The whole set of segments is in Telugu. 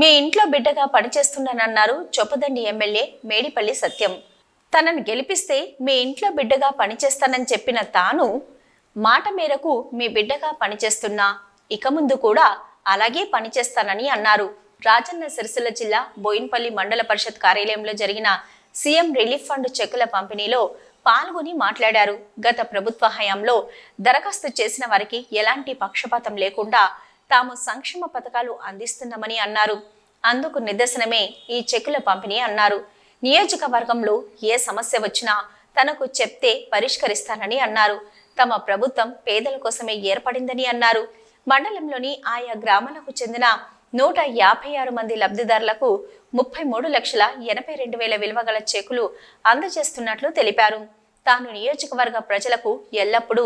మీ ఇంట్లో బిడ్డగా పనిచేస్తున్నానన్నారు చొప్పదండి ఎమ్మెల్యే మేడిపల్లి సత్యం. తనను గెలిపిస్తే మీ ఇంట్లో బిడ్డగా పనిచేస్తానని చెప్పిన తాను మాట మేరకు మీ బిడ్డగా పనిచేస్తున్నా. ఇక ముందు కూడా అలాగే పనిచేస్తానని అన్నారు. రాజన్న సిరిసిల్ల జిల్లా బోయిన్పల్లి మండల పరిషత్ కార్యాలయంలో జరిగిన సీఎం రిలీఫ్ ఫండ్ చెక్కుల పంపిణీలో పాల్గొని మాట్లాడారు. గత ప్రభుత్వ హయాంలో దరఖాస్తు చేసిన వారికి ఎలాంటి పక్షపాతం లేకుండా తాము సంక్షేమ పథకాలు అందిస్తున్నామని అన్నారు. అందుకు నిదర్శనమే ఈ చెక్కుల పంపిణీ అన్నారు. నియోజకవర్గంలో ఏ సమస్య వచ్చినా తనకు చెప్తే పరిష్కరిస్తానని అన్నారు. తమ ప్రభుత్వం పేదల కోసమే ఏర్పడిందని అన్నారు. మండలంలోని ఆయా గ్రామాలకు చెందిన నూట యాభై ఆరు మంది లబ్ధిదారులకు ముప్పై మూడు లక్షల ఎనభై రెండు వేల విలువ గల చెక్కులు అందజేస్తున్నట్లు తెలిపారు. తాను నియోజకవర్గ ప్రజలకు ఎల్లప్పుడూ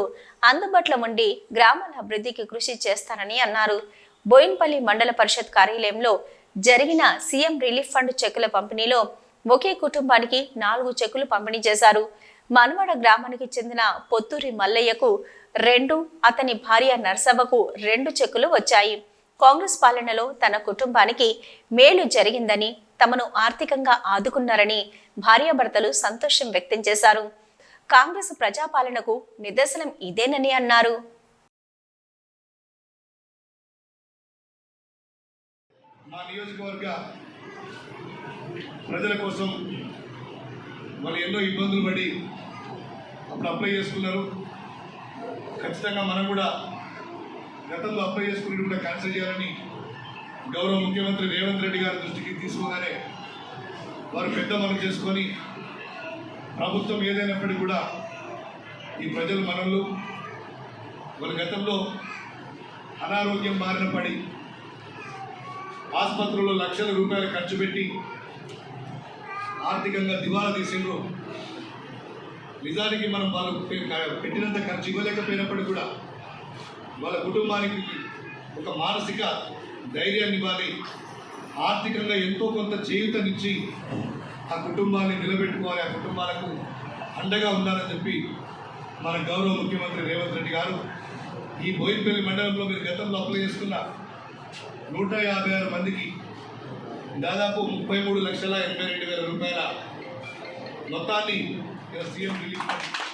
అందుబాటులో ఉండి గ్రామాల అభివృద్ధికి కృషి చేస్తానని అన్నారు. బోయిన్పల్లి మండల పరిషత్ కార్యాలయంలో జరిగిన సీఎం రిలీఫ్ ఫండ్ చెక్కుల పంపిణీలో ఒకే కుటుంబానికి నాలుగు చెక్కులు పంపిణీ చేశారు. మనవాడ గ్రామానికి చెందిన పొత్తూరి మల్లయ్యకు రెండు అతని భార్య నర్సవ్వకు రెండు చెక్కులు వచ్చాయి. కాంగ్రెస్ పాలనలో తన కుటుంబానికి మేలు జరిగిందని తమను ఆర్థికంగా ఆదుకున్నారని భార్యాభర్తలు సంతోషం వ్యక్తం చేశారు. కాంగ్రెస్ ప్రజాపాలనకు నిదర్శనం ఇదేనని అన్నారు. మా నియోజకవర్గ ప్రజల కోసం వాళ్ళు ఎన్నో ఇబ్బందులు పడి అప్పుడు అప్లై చేసుకున్నారు. ఖచ్చితంగా మనం కూడా గతంలో అప్లై చేసుకుని కూడా క్యాన్సిల్ చేయాలని గౌరవ ముఖ్యమంత్రి రేవంత్ రెడ్డి గారి దృష్టికి తీసుకోగానే వారు పెద్ద మనసు చేసుకొని ప్రభుత్వం ఏదైనప్పటికీ కూడా ఈ ప్రజలు మనల్ని వాళ్ళ గతంలో అనారోగ్యం బారిన పడి ఆసుపత్రుల్లో లక్షల రూపాయలు ఖర్చు పెట్టి ఆర్థికంగా దివాలా తీసిండ్రు. నిజానికి మనం వాళ్ళు పెట్టినంత ఖర్చు ఇవ్వలేకపోయినప్పటికీ కూడా వాళ్ళ కుటుంబానికి ఒక మానసిక ధైర్యాన్ని ఇవ్వాలి. ఆర్థికంగా ఎంతో కొంత చేయూతనిచ్చి ఆ కుటుంబాన్ని నిలబెట్టుకోవాలి ఆ కుటుంబాలకు అండగా ఉండాలని చెప్పి మన గౌరవ ముఖ్యమంత్రి రేవంత్ రెడ్డి గారు ఈ బోయినపల్లి మండలంలో మీరు గతంలో అప్లై చేసుకున్న నూట యాభై ఆరు మందికి దాదాపు ముప్పై మూడు లక్షల ఎనభై రెండు వేల రూపాయల మొత్తాన్ని సీఎం రిలీఫ్